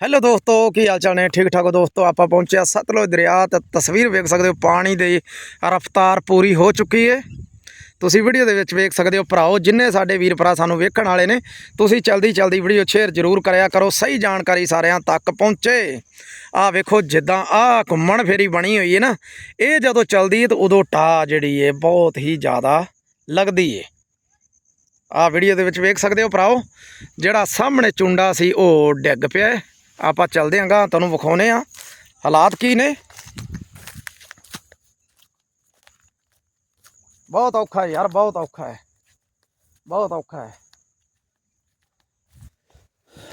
Hello ਦੋਸਤੋ, ਕੀ ਹਾਲ ਚਾਲ ਨੇ? ਠੀਕ ਠਾਕ ਦੋਸਤੋ? ਆਪਾਂ ਪਹੁੰਚਿਆ ਸਤਲੁਜ ਦਰਿਆ ਤੇ ਤਸਵੀਰ ਵੇਖ ਸਕਦੇ ਹੋ, ਪਾਣੀ ਦੀ ਰਫ਼ਤਾਰ ਪੂਰੀ ਹੋ ਚੁੱਕੀ ਹੈ ਤੁਸੀਂ ਵੀਡੀਓ ਦੇ ਵਿੱਚ ਵੇਖ ਸਕਦੇ ਹੋ ਭਰਾਓ, ਜਿੰਨੇ ਸਾਡੇ ਵੀਰ ਭਰਾ ਸਾਨੂੰ ਵੇਖਣ ਵਾਲੇ ਨੇ, ਤੁਸੀਂ ਜਲਦੀ ਜਲਦੀ ਵੀਡੀਓ ਸ਼ੇਅਰ ਜ਼ਰੂਰ ਕਰਿਆ ਕਰੋ, ਸਹੀ ਜਾਣਕਾਰੀ ਸਾਰਿਆਂ ਤੱਕ ਪਹੁੰਚੇ। ਆਹ ਵੇਖੋ, ਜਿੱਦਾਂ ਆਹ ਘੁੰਮਣ ਫੇਰੀ ਬਣੀ ਹੋਈ ਹੈ ਨਾ, ਇਹ ਜਦੋਂ ਚੱਲਦੀ ਹੈ ਤਾਂ ਉਦੋਂ ਟਾ ਜਿਹੜੀ ਹੈ ਬਹੁਤ ਹੀ ਜ਼ਿਆਦਾ ਲੱਗਦੀ ਹੈ ਆਹ ਵੀਡੀਓ ਦੇ ਵਿੱਚ ਵੇਖ ਸਕਦੇ ਹੋ ਭਰਾਓ, ਜਿਹੜਾ ਸਾਹਮਣੇ ਚੁੰਡਾ ਸੀ, ਉਹ ਡਿੱਗ ਪਿਆ ਆਪਾਂ ਚੱਲਦੇ ਆਂਗਾ ਤੁਹਾਨੂੰ ਵਿਖਾਉਨੇ ਆ। ਹਾਲਾਤ ਕੀ ਨੇ? ਬਹੁਤ ਔਖਾ ਯਾਰ, ਬਹੁਤ ਔਖਾ ਹੈ। ਬਹੁਤ ਔਖਾ ਹੈ।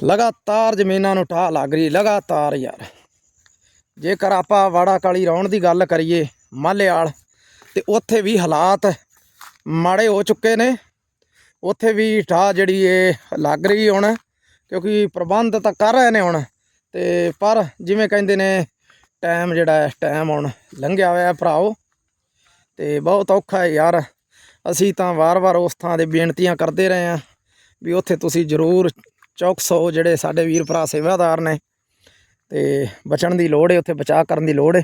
ਲਗਾਤਾਰ ਜ਼ਮੀਨਾਂ ਨੂੰ ਢਾਹ ਲੱਗ ਰਹੀ, ਲਗਾਤਾਰ ਯਾਰ। ਜੇਕਰ ਆਪਾਂ ਵਾੜਾ ਕਾਲੀ ਰੌਣ ਦੀ ਗੱਲ ਕਰੀਏ ਮਾਲੇਵਾਲ ਤੇ ਉੱਥੇ ਵੀ ਹਾਲਾਤ ਮਾੜੇ ਹੋ ਚੁੱਕੇ ਨੇ। ਉੱਥੇ ਵੀ ਢਾਹ ਜਿਹੜੀ ਇਹ ਲੱਗ ਰਹੀ ਹੁਣ, ਕਿਉਂਕਿ ਪ੍ਰਬੰਧ ਤਾਂ ਕਰ ਰਹੇ ਨੇ ਹੁਣ। ਤੇ ਪਰ ਜਿਵੇਂ ਕਹਿੰਦੇ ਨੇ ਟਾਈਮ ਜਿਹੜਾ ਹੈ ਟਾਈਮ ਹੁਣ ਲੰਘਿਆ ਹੋਇਆ ਹੈ ਭਰਾਓ ਤੇ ਬਹੁਤ ਔਖਾ ਹੈ ਯਾਰ। ਅਸੀਂ ਤਾਂ ਵਾਰ-ਵਾਰ ਉਸ ਥਾਂ ਦੇ ਬੇਨਤੀਆਂ ਕਰਦੇ ਰਹੇ ਹਾਂ ਵੀ ਉੱਥੇ ਤੁਸੀਂ ਜ਼ਰੂਰ ਚੌਕਸੋ ਜਿਹੜੇ ਸਾਡੇ ਵੀਰ ਭਰਾ ਸੇਵਾਦਾਰ ਨੇ। ਤੇ ਬਚਣ ਦੀ ਲੋੜ ਹੈ ਉੱਥੇ ਬਚਾਅ ਕਰਨ ਦੀ ਲੋੜ ਹੈ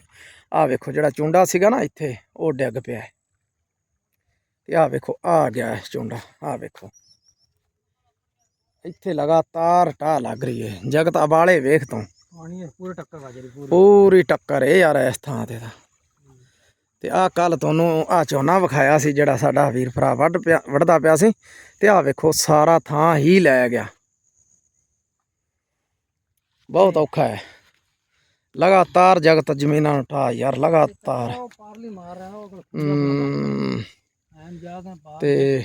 ਆਹ ਵੇਖੋ ਜਿਹੜਾ ਚੁੰਡਾ ਸੀਗਾ ਨਾ, ਇੱਥੇ ਉਹ ਡਿੱਗ ਪਿਆ ਹੈ। ਤੇ ਆਹ ਵੇਖੋ ਆ ਗਿਆ ਹੈ ਚੁੰਡਾ, ਆਹ ਵੇਖੋ। ਇੱਥੇ ਲਗਾਤਾਰ ਢਾਹ ਲੱਗ ਰਹੀ ਹੈ ਜਗਤ ਅਬਾਲੇ ਵੇਖ ਤੂੰ। ਪਾਣੀ ਪੂਰੇ ਟੱਕਰ ਵੱਜ ਰਹੀ ਪੂਰੀ। ਪੂਰੀ ਟੱਕਰ ਹੈ ਯਾਰ ਇਸ ਥਾਂ ਤੇ ਤਾਂ। ਤੇ ਆਹ ਕੱਲ ਤੁਹਾਨੂੰ ਆ ਝੋਨਾ ਵਿਖਾਇਆ ਸੀ ਜਿਹੜਾ ਸਾਡਾ ਵੀਰ ਭਰਾ ਵੱਢ ਪਿਆ ਵੱਢਦਾ ਪਿਆ ਸੀ। ਤੇ ਆਹ ਵੇਖੋ ਸਾਰਾ ਥਾਂ ਹੀ ਲੈ ਗਿਆ। ਬਹੁਤ ਔਖਾ ਹੈ ਲਗਾਤਾਰ ਜਗਤ ਜ਼ਮੀਨਾਂ ਨੂੰ ਢਾਹ ਯਾਰ ਲਗਾਤਾਰ। ਪਾਰਲੀ ਮਾਰ ਰਿਹਾ ਉਹ ਤੇ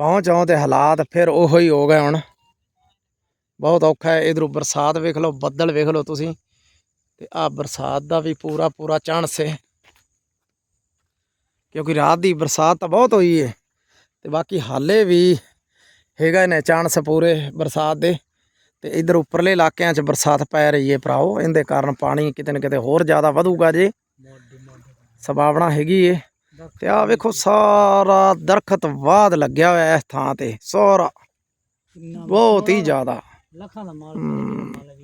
ਪਹੁੰਚ ਆਉਂ ਤੇ ਹਾਲਾਤ ਫਿਰ ਉਹੋ ਹੀ ਹੋ ਗਏ ਹੁਣ। ਬਹੁਤ ਔਖਾ ਹੈ, ਇਧਰੋਂ ਬਰਸਾਤ ਵੇਖ ਲਓ, ਬੱਦਲ ਵੇਖ ਲਓ ਤੁਸੀਂ, ਤੇ ਆ ਬਰਸਾਤ ਦਾ ਵੀ ਪੂਰਾ ਪੂਰਾ ਚਾਂਸ ਹੈ। ਕਿਉਂਕਿ ਰਾਤ ਦੀ ਬਰਸਾਤ ਤਾਂ ਬਹੁਤ ਹੋਈ ਹੈ, ਤੇ ਬਾਕੀ ਹਾਲੇ ਵੀ ਹੈਗਾ ਨੇ ਚਾਂਸ ਪੂਰੇ ਬਰਸਾਤ ਦੇ, ਤੇ ਇਧਰ ਉੱਪਰਲੇ ਇਲਾਕਿਆਂ 'ਚ ਬਰਸਾਤ ਪੈ ਰਹੀ ਹੈ ਭਰਾਓ ਇਹਦੇ ਕਾਰਨ ਪਾਣੀ ਕਿਤੇ ਨਾ ਕਿਤੇ ਹੋਰ ਜ਼ਿਆਦਾ ਵਧੂਗਾ ਜੇ। ਸੰਭਾਵਨਾ ਹੈਗੀ ਏ। ਤੇ ਆ ਵੇਖੋ ਸਾਰਾ ਦਰਖਤ ਬਾਦ ਲੱਗਿਆ ਹੋਇਆ ਇਸ ਥਾਂ ਤੇ ਸਾਰਾ। ਬਹੁਤ ਹੀ ਜ਼ਿਆਦਾ। ਲੱਖਾਂ ਦਾ ਮਾਲ।